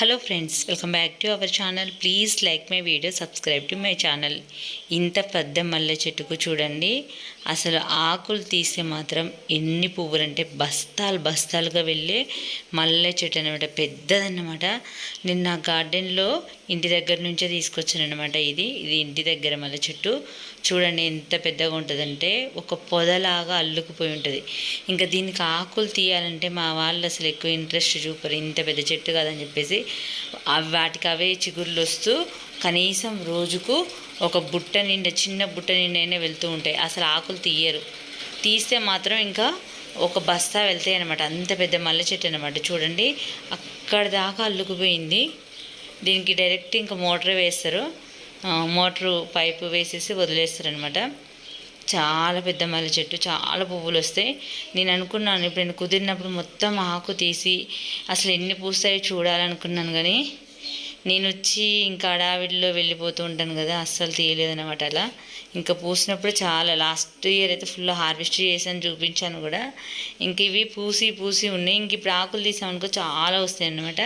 Hello friends welcome back to our channel please like my video subscribe to my channel ఇంత పెద్ద మల్లె చెట్టుకు చూడండి. అసలు ఆకులు తీస్తే మాత్రం ఎన్ని పువ్వులు అంటే బస్తాలు బస్తాలుగా వెళ్ళే మల్లె చెట్టు అనమాట పెద్దదన్నమాట. నేను నా గార్డెన్లో ఇంటి దగ్గర నుంచే తీసుకొచ్చాను అనమాట ఇది. ఇది ఇంటి దగ్గర మల్లె చెట్టు. చూడండి ఎంత పెద్దగా ఉంటుందంటే ఒక పొదలాగా అల్లుకుపోయి ఉంటుంది. ఇంకా దీనికి ఆకులు తీయాలంటే మా వాళ్ళు అసలు ఎక్కువ ఇంట్రెస్ట్ చూపరు. ఇంత పెద్ద చెట్టు కాదని చెప్పేసి వాటికి అవే చిగుర్లు వస్తూ కనీసం రోజుకు ఒక బుట్ట నిండా చిన్న బుట్ట నిండైనా వెళ్తూ ఉంటాయి. అసలు ఆకులు తీయరు. తీస్తే మాత్రం ఇంకా ఒక బస్తా వెళ్తాయి అనమాట అంత పెద్ద మల్లె చెట్టు అనమాట చూడండి అక్కడ దాకా అల్లుకుపోయింది. దీనికి డైరెక్ట్ ఇంకా మోటార్ వేస్తారు. ఆ, మోటారు పైపు వేసేసి వదిలేస్తారు అనమాట చాలా పెద్ద మల్లె చెట్టు చాలా పువ్వులు వస్తాయి. నేను అనుకున్నాను ఇప్పుడు నేను కుదిరినప్పుడు మొత్తం ఆకు తీసి అసలు ఎన్ని పూస్తాయో చూడాలనుకున్నాను కానీ నేను వచ్చి ఇంకా అడావిడిలో వెళ్ళిపోతూ ఉంటాను కదా అస్సలు తీయలేదనమాట అలా. ఇంకా పూసినప్పుడు చాలా లాస్ట్ ఇయర్ అయితే ఫుల్ హార్వెస్ట్ చేశాను చూపించాను కూడా. ఇంక ఇవి పూసి పూసి ఉన్నాయి. ఇంక ఇప్పుడు ఆకులు తీసామనుకో చాలా వస్తాయి అనమాట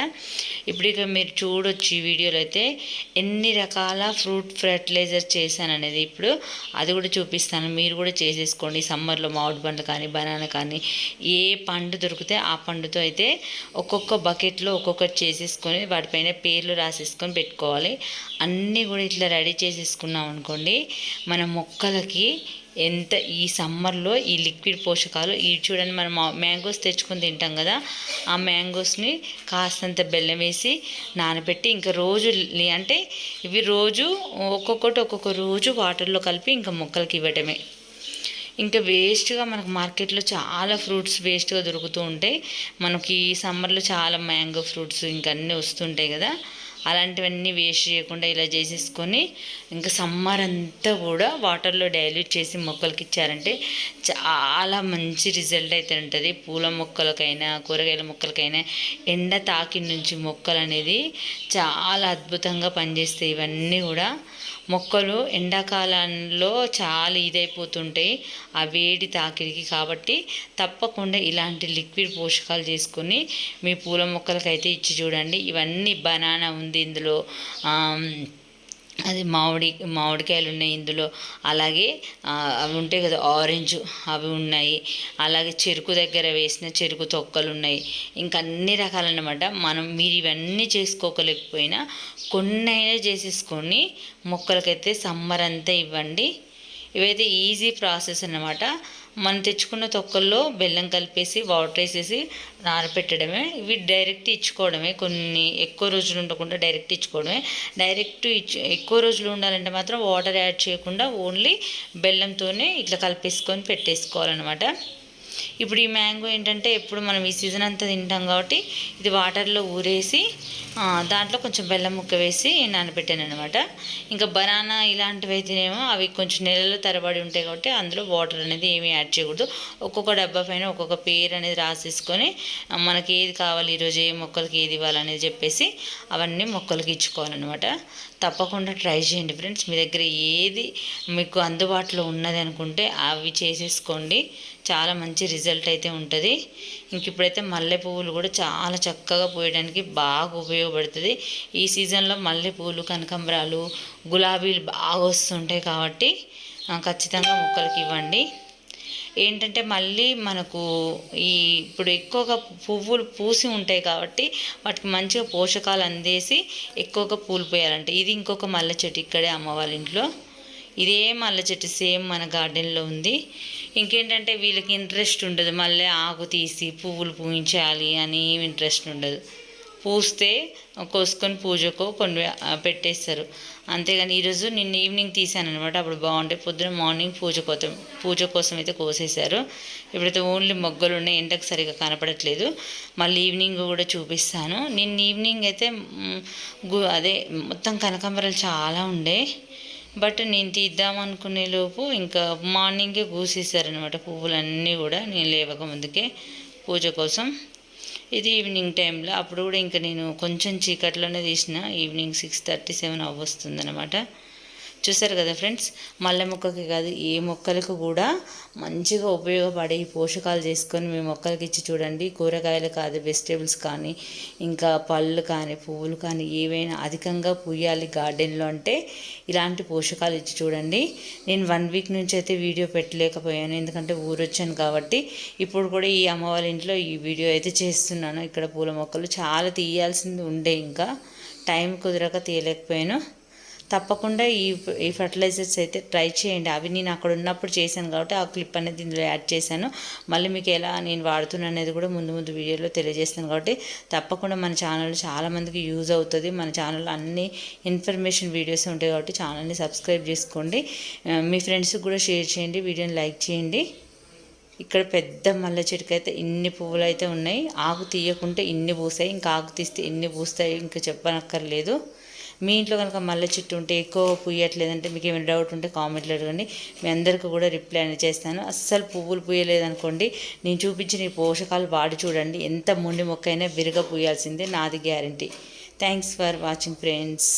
ఇప్పుడు ఇక మీరు చూడొచ్చు ఈ వీడియోలో అయితే ఎన్ని రకాల ఫ్రూట్ ఫెర్టిలైజర్ చేశాను అనేది ఇప్పుడు అది కూడా చూపిస్తాను. మీరు కూడా చేసేసుకోండి. సమ్మర్లో మామిడి పండ్లు కానీ బనానా కానీ ఏ పండు దొరికితే ఆ పండుతో అయితే ఒక్కొక్క బకెట్లో ఒక్కొక్కటి చేసేసుకొని వాటిపైన పేర్లు రాసేసుకొని పెట్టుకోవాలి. అన్నీ కూడా ఇట్లా రెడీ చేసేసుకున్నాం అనుకోండి మన మొక్కలకి ఎంత ఈ సమ్మర్లో ఈ లిక్విడ్ పోషకాలు ఈ చూడండి మనం మ్యాంగోస్ తెచ్చుకొని తింటాం కదా ఆ మ్యాంగోస్ని కాస్తంత బెల్లం వేసి నానబెట్టి ఇంకా రోజు అంటే ఇవి రోజు ఒక్కొక్కటి ఒక్కొక్క రోజు వాటర్లో కలిపి ఇంకా మొక్కలకి ఇవ్వటమే. ఇంకా వేస్ట్గా మనకు మార్కెట్లో చాలా ఫ్రూట్స్ వేస్ట్గా దొరుకుతూ ఉంటాయి. మనకి ఈ సమ్మర్లో చాలా మ్యాంగో ఫ్రూట్స్ ఇంకా అన్నీ వస్తుంటాయి కదా. అలాంటివన్నీ వేస్ట్ చేయకుండా ఇలా చేసేసుకొని ఇంకా సమ్మర్ అంతా కూడా వాటర్లో డైల్యూట్ చేసి మొక్కలకి ఇచ్చారంటే చాలా మంచి రిజల్ట్ అయితే ఉంటుంది. పూల మొక్కలకైనా కూరగాయల మొక్కలకైనా ఎండ తాకి నుంచి మొక్కలు అనేది చాలా అద్భుతంగా పనిచేస్తాయి. ఇవన్నీ కూడా మొక్కలు ఎండాకాలంలో చాలా ఇదైపోతుంటాయి. ఆ వేడి తాకిడికి కాబట్టి తప్పకుండా ఇలాంటి లిక్విడ్ పోషకాలు చేసుకొని మీ పూల మొక్కలకైతే ఇచ్చి చూడండి. ఇవన్నీ బనానా ఉంది ఇందులో. అది మామిడి మామిడికాయలు ఉన్నాయి ఇందులో. అలాగే అవి ఉంటాయి కదా ఆరెంజ్ అవి ఉన్నాయి. అలాగే చెరుకు దగ్గర వేసిన చెరుకు తొక్కలు ఉన్నాయి. ఇంకా అన్ని రకాలన్నమాట. మనం మీరు ఇవన్నీ చేసుకోకలేకపోయినా కొన్నైనా చేసేసుకొని మొక్కలకైతే సమ్మర్ అంతా ఇవ్వండి. ఇవైతే ఈజీ ప్రాసెస్ అన్నమాట. మనం తెచ్చుకున్న తొక్కల్లో బెల్లం కలిపేసి వాటర్ వేసేసి నానపెట్టడమే. ఇవి డైరెక్ట్ ఇచ్చుకోవడమే. కొన్ని ఎక్కువ రోజులు ఉండకుండా డైరెక్ట్ ఇచ్చుకోవడమే. డైరెక్ట్ ఇచ్చు ఎక్కువ రోజులు ఉండాలంటే మాత్రం వాటర్ యాడ్ చేయకుండా ఓన్లీ బెల్లంతోనే ఇట్లా కలిపేసుకొని పెట్టేసుకోవాలన్నమాట. ఇప్పుడు ఈ మ్యాంగో ఏంటంటే ఎప్పుడు మనం ఈ సీజన్ అంతా తింటాం కాబట్టి ఇది వాటర్లో ఊరేసి దాంట్లో కొంచెం బెల్లం ముక్క వేసి నానబెట్టాను అనమాట ఇంకా బనానా ఇలాంటివి అయితేనేమో అవి కొంచెం నెలల తరబడి ఉంటాయి కాబట్టి అందులో వాటర్ అనేది ఏమీ యాడ్ చేయకూడదు. ఒక్కొక్క డబ్బా పైన ఒక్కొక్క పేరు అనేది రాసేసుకొని మనకి ఏది కావాలి ఈరోజు ఏ మొక్కలకి ఏది ఇవ్వాలనేది చెప్పేసి అవన్నీ మొక్కలకి ఇచ్చుకోవాలన్నమాట. తప్పకుండా ట్రై చేయండి ఫ్రెండ్స్. మీ దగ్గర ఏది మీకు అందుబాటులో ఉన్నది అనుకుంటే అవి చేసేసుకోండి. చాలా మంచి రిజల్ట్ అయితే ఉంటుంది. ఇంక ఇప్పుడైతే మల్లె పువ్వులు కూడా చాలా చక్కగా పోయడానికి బాగా ఉపయోగపడుతుంది. ఈ సీజన్లో మల్లె పువ్వులు కనకాంబరాలు గులాబీలు బాగా వస్తుంటాయి కాబట్టి ఖచ్చితంగా మొక్కలకి ఇవ్వండి. ఏంటంటే మళ్ళీ మనకు ఈ ఇప్పుడు ఎక్కువగా పువ్వులు పూసి ఉంటాయి కాబట్టి వాటికి మంచిగా పోషకాలు అందేసి ఎక్కువగా పూలు పోయాలంటే. ఇది ఇంకొక మల్లె చెట్టు ఇక్కడే అమ్మ వాళ్ళ ఇంట్లో. ఇదే మల్లె చెట్టు సేమ్ మన గార్డెన్లో ఉంది. ఇంకేంటంటే వీళ్ళకి ఇంట్రెస్ట్ ఉండదు. మళ్ళీ ఆకు తీసి పువ్వులు పూయించాలి అని ఏం ఇంట్రెస్ట్ ఉండదు. పూస్తే కోసుకొని పూజకో కొన్ని పెట్టేస్తారు. అంతేగాని ఈరోజు నిన్న ఈవినింగ్ తీసాను అనమాట అప్పుడు బాగుంటాయి పొద్దున మార్నింగ్ పూజ కోసం పూజ కోసం అయితే కోసేశారు. ఇప్పుడైతే ఓన్లీ మొగ్గలు ఉన్నాయి ఎండకు సరిగా కనపడట్లేదు. మళ్ళీ ఈవినింగ్ కూడా చూపిస్తాను. నిన్న ఈవినింగ్ అయితే అదే మొత్తం కనకాంబరాలు చాలా ఉండే. బట్ నేను తీద్దాం అనుకునే లోపు ఇంకా మార్నింగే కూసేసారనమాట పువ్వులన్నీ కూడా నేను లేవక ముందుకే పూజ కోసం. ఇది ఈవినింగ్ టైంలో అప్పుడు కూడా ఇంకా నేను కొంచెం చీకట్లోనే తీసిన. ఈవినింగ్ సిక్స్ థర్టీ సెవెన్ అవ్వస్తుందన్నమాట. చూసారు కదా ఫ్రెండ్స్? మల్లె మొక్కకి కాదు ఏ మొక్కలకు కూడా మంచిగా ఉపయోగపడే ఈ పోషకాలు చేసుకొని మీ మొక్కలకి ఇచ్చి చూడండి. కూరగాయలు కాదు వెజిటేబుల్స్ కానీ ఇంకా పళ్ళు కానీ పువ్వులు కానీ ఏవైనా అధికంగా పూయాలి గార్డెన్లో అంటే ఇలాంటి పోషకాలు ఇచ్చి చూడండి. నేను వన్ వీక్ నుంచి అయితే వీడియో పెట్టలేకపోయాను ఎందుకంటే ఊరొచ్చాను కాబట్టి. ఇప్పుడు కూడా ఈ అమ్మవారి ఇంట్లో ఈ వీడియో అయితే చేస్తున్నాను. ఇక్కడ పూల మొక్కలు చాలా తీయాల్సింది ఉండే ఇంకా. టైం కుదరక తీయలేకపోయాను. తప్పకుండా ఈ ఈ ఫర్టిలైజర్స్ అయితే ట్రై చేయండి. అవి నేను అక్కడ ఉన్నప్పుడు చేశాను కాబట్టి ఆ క్లిప్ అనేది ఇందులో యాడ్ చేశాను. మళ్ళీ మీకు ఎలా నేను వాడుతున్నా అనేది కూడా ముందు ముందు వీడియోలో తెలియజేస్తాను కాబట్టి తప్పకుండా మన ఛానల్ చాలామందికి యూజ్ అవుతుంది. మన ఛానల్లో అన్ని ఇన్ఫర్మేషన్ వీడియోస్ ఉంటాయి కాబట్టి ఛానల్ని సబ్స్క్రైబ్ చేసుకోండి. మీ ఫ్రెండ్స్కి కూడా షేర్ చేయండి వీడియోని లైక్ చేయండి. ఇక్కడ పెద్ద మల్లె చెట్టుకు అయితే ఇన్ని పువ్వులు అయితే ఉన్నాయి. ఆకు తీయకుంటే ఇన్ని పూసాయి ఇంకా ఆకు తీస్తే ఎన్ని పూస్తాయి ఇంకా చెప్పనక్కర్లేదు. మీ ఇంట్లో కనుక మల్లె చెట్టు ఉంటే ఎక్కువ పూయట్లేదంటే మీకు ఏమైనా డౌట్ ఉంటే కామెంట్లో అడగండి. మీ అందరికీ కూడా రిప్లై అనేది చేస్తాను. అస్సలు పువ్వులు పూయలేదనుకోండి నేను చూపించిన ఈ పోషకాలు వాడి చూడండి. ఎంత మొండి మొక్క అయినా విరగ పూయాల్సిందే నాది guarantee thanks for watching friends